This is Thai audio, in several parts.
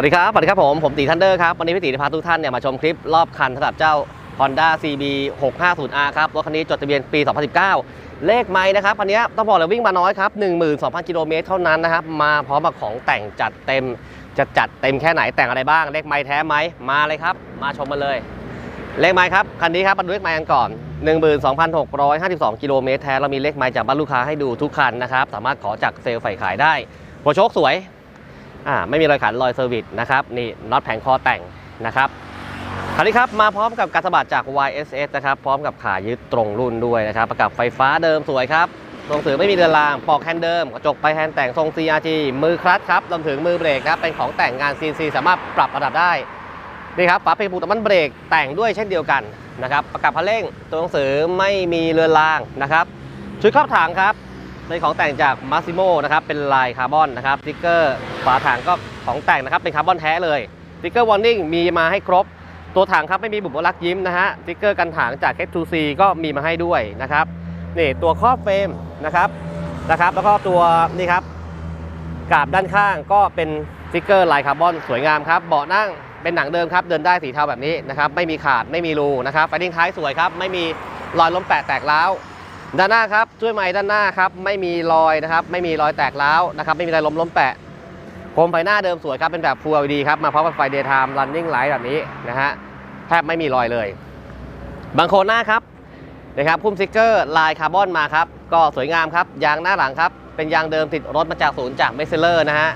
วัสดีครับ สวัสดีครับผม ผมตีทันเดอร์ครับ วันนี้พี่ตีจะพาทุกท่านเนี่ยมาชมคลิปรอบคันสำหรับเจ้า Honda CB 650R ครับ รถคันนี้จดทะเบียนปี 2019 เลขไม้นะครับคันนี้ต้องบอกเลยวิ่งมาน้อยครับ 12,000 กิโลเมตรเท่านั้นนะครับ มาพร้อมกับของแต่งจัดเต็ม จะจัดเต็มแค่ไหนแต่งอะไรบ้าง เลขไม้แท้ไหมมาเลยครับ มาชมมาเลย เลขไม้ครับ คันนี้ครับมาดูเลขไม้กันก่อน 12,652 กิโลเมตรแท้ เรามีเลขไม้จากบ้านลูกค้าให้ดูทุกคันนะครับ สามารถขอจากเซลล์ฝ่ายขายได้หัวโชคสวย อ่าไม่มีรอยขันรอยเซอร์วิสนะครับนี่น็อตแผงคอแต่งนะครับคราวนี้ครับมาพร้อมกับการสบัดจาก YSS นะครับพร้อมกับขายึดตรงรุ่นด้วยนะครับ ประกับไฟฟ้าเดิมสวยครับตรงสื่อไม่มีเรือนรางปอกแฮนด์เดิมกระจกไปแฮนด์แต่งทรง CRG มือคลัตช์ครับรวมถึงมือเบรกครับเป็นของแต่งงาน CNC สามารถปรับระดับได้นี่ครับฝาเพลงปูตมันเบรกแต่งด้วยเช่นเดียวกันนะครับประกับพันเร่งตัวหนังสือไม่มีเรือนรางนะครับชุดครอบถังครับ เป็นของแต่งจาก Massimo นะครับ เป็นลายคาร์บอนนะครับสติ๊กเกอร์ฝาถังก็ของแต่งนะครับเป็นคาร์บอนแท้เลยสติ๊กเกอร์วอร์นิ่งมีมาให้ครบ ตัวถังครับไม่มีบุบลักยิ้มนะฮะสติ๊กเกอร์กันถังจาก H2C ก็มีมาให้ด้วยนะครับนี่ตัวครอบเฟรมนะครับนะครับแล้วก็ตัวนี่ครับกาบด้านข้างก็เป็นสติ๊กเกอร์ลายคาร์บอนสวยงามครับเบาะนั่งเป็นหนังเดิมครับ เดินได้สีเทาแบบนี้นะครับไม่มีขาดไม่มีรูนะครับไฟดิ้งท้ายสวยครับไม่มีรอยล้มแปะแตกร้าว ด้านหน้าครับช่วยไม้ด้านหน้าครับไม่มีรอยนะครับ ไม่มีรอยแตกร้าวนะครับ ไม่มีรอยล้มล้มแปะโคมไฟหน้าเดิมสวยครับเป็นแบบ Full LED ครับมาพร้อมกับไฟ Daytime Running Light แบบนี้นะฮะแทบไม่มีรอยเลยบางโคนหน้าครับนะครับพุ่มสติ๊กเกอร์ลายคาร์บอนมาครับก็สวยงามครับยางหน้าหลังครับเป็นยางเดิมติดรถมาจากศูนย์จากเมสเซอร์นะฮะ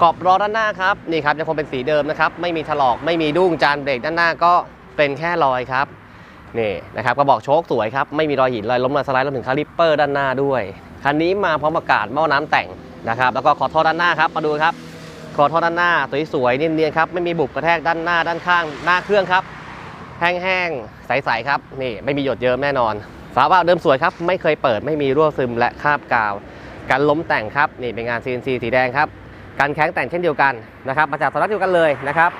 ขอบล้อด้านหน้าครับนี่ครับยังคงเป็นสีเดิมนะครับไม่มีถลอกไม่มีดุ้งจานเบรกด้านหน้าก็เป็นแค่รอยครับ นี่นะครับกระบอกโชคสวยครับ ไม่มีรอยหินรอยล้มรอยสไลด์รวมถึงคาลิปเปอร์ด้านหน้าด้วย คันนี้มาพร้อมอากาศหม้อน้ำแต่งนะครับ แล้วก็ขอโทษด้านหน้าครับ มาดูครับ ขอโทษด้านหน้าสวยๆเนียนๆครับ ไม่มีบุบกระแทกด้านหน้าด้านข้างหน้าเครื่องครับ แห้งๆ ใสๆครับ นี่ไม่มีหยดเยิ้มแน่นอน ฝาบ้าเดิมสวยครับ ไม่เคยเปิด ไม่มีรั่วซึมและคราบกาวการล้มแต่งครับ นี่เป็นงาน CNC สีแดงครับการแข้งแต่งเช่นเดียวกันนะครับ มาจากสำนักเดียวกันเลยนะครับ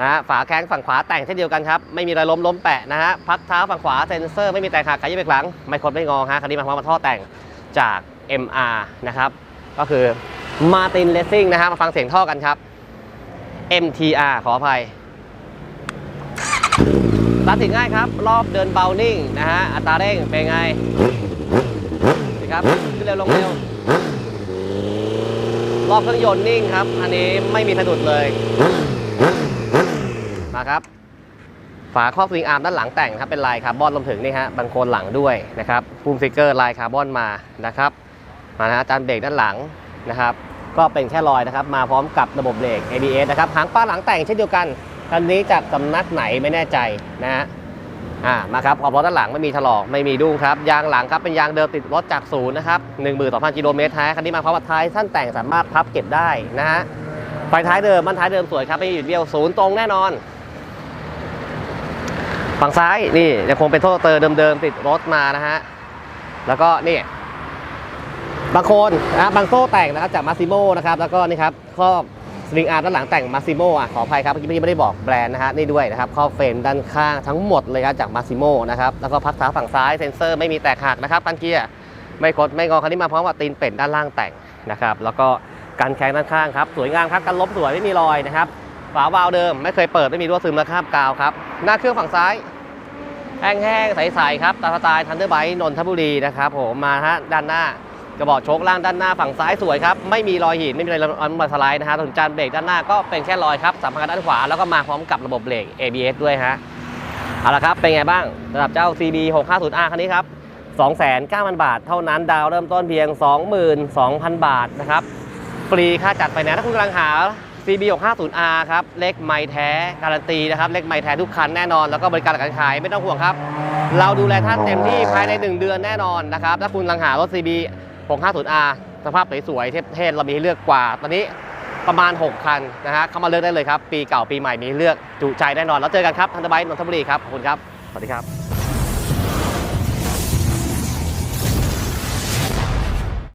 นะฮะฝาแข้งฝั่งขวาแต่งเช่นเดียวกันครับ ไม่มีรอยล้มล้มแปะนะฮะพักเท้าฝั่งขวาเซนเซอร์ไม่มีแตกหักขยับไปหลัง ไม่คดไม่งอฮะคันนี้มาพร้อมกับท่อแต่งจาก MR นะครับ ก็คือ Martin Racing นะฮะมาฟังเสียงท่อกันครับ MTR ขออภัยตัดสินง่ายครับ รอบเดินเบานิ่งนะฮะอัตราเร่งเป็นไงนี่ครับขึ้นเร็วลงเร็วรอบเครื่องยนต์นิ่งครับอันนี้ไม่มีสะดุดเลย มาครับ ฝาครอบสวิงอาร์มด้านหลังแต่งครับเป็นลายคาร์บอนรวมถึงนี่ฮะบังโคลนหลังด้วยนะครับภูมสติกเกอร์ลายคาร์บอนมานะครับมานะฮะจานเบรกด้านหลังนะครับ ก็เป็นแค่รอยนะครับ มาพร้อมกับระบบเบรก ABS นะครับหางป้าหลังแต่งเช่นเดียวกันคันนี้จากสำนักไหนไม่แน่ใจนะฮะอ่ามาครับขอบล้อด้านหลังไม่มีถลอกไม่มีดุ้งครับยางหลังครับเป็นยางเดิมติดรถจากศูนย์นะครับ12,000กิโลเมตรท้ายคันนี้มาพร้อมกับท้ายท่านแต่งสามารถพับเก็บได้นะฮะไฟท้ายเดิมมันท้ายเดิมสวยครับไม่มีหยุดเบี้ยวศูนย์ตรงแน่นอน ฝั่งซ้ายนี่ยังคงเป็นโทษเตอร์เดิมๆติดรถมานะฮะ แล้วก็นี่บางโคนนะบางโซ่แต่งนะครับจากมาซิโมนะครับ แล้วก็นี่ครับครอบสลิงอาร์ด้านหลังแต่งมาซิโมอะขออภัยครับเมื่อกี้ไม่ได้บอกแบรนด์นะฮะนี่ด้วยนะครับครอบเฟรมด้านข้างทั้งหมดเลยครับจากมาซิโมนะครับแล้วก็พักเท้าฝั่งซ้ายเซ็นเซอร์ไม่มีแตกหักนะครับปันเกียร์ไม่คดไม่งอคันนี้มาพร้อมกับตีนเป็ดด้านล่างแต่งนะครับแล้วก็การแข้งด้านข้างครับสวยงามครับการลบสวยไม่มีรอยนะครับฝาวาล์วเดิมไม่เคยเปิดไม่มีรั่วซึมและคาบกาวครับหน้าเครื่องฝั่งซ้าย แห้งๆ ใสๆครับตาสไตล์ทันเดอร์ไบค์นนทบุรีนะครับผมมาฮะด้านหน้ากระบอกโชคล่างด้านหน้าฝั่งซ้ายสวยครับ ไม่มีรอยหิน ไม่มีรอยรอยสไลด์นะฮะส่วนจานเบรกด้านหน้าก็เป็นแค่รอยครับสามพันด้านขวา แล้วก็มาพร้อมกับระบบเบรก ABS ด้วยฮะเอาละครับเป็นไงบ้างสำหรับเจ้า CB 650R คันนี้ครับ 2,900 บาท เท่านั้นดาวเริ่มต้นเพียง 22,000 บาทนะครับฟรีค่าจัดไปนะถ้าคุณกำลังหา CB 650R ครับเลขไม้แท้การันตีนะครับเลขไม้แท้ทุกคันแน่นอน แล้วก็บริการหลังการขายไม่ต้องห่วงครับ เราดูแลท่านเต็มที่ภายใน 1 เดือนแน่นอนนะครับถ้าคุณลังหารถ CB 650R สภาพสวยๆเทพๆเรามีให้เลือกกว่า ตอนนี้ประมาณ 6 คันนะฮะเข้ามาเลือกได้เลยครับ ปีเก่าปีใหม่มีเลือกจุใจแน่นอน แล้วเจอกันครับทันตไบค์นนทบุรีครับขอบคุณครับสวัสดีครับ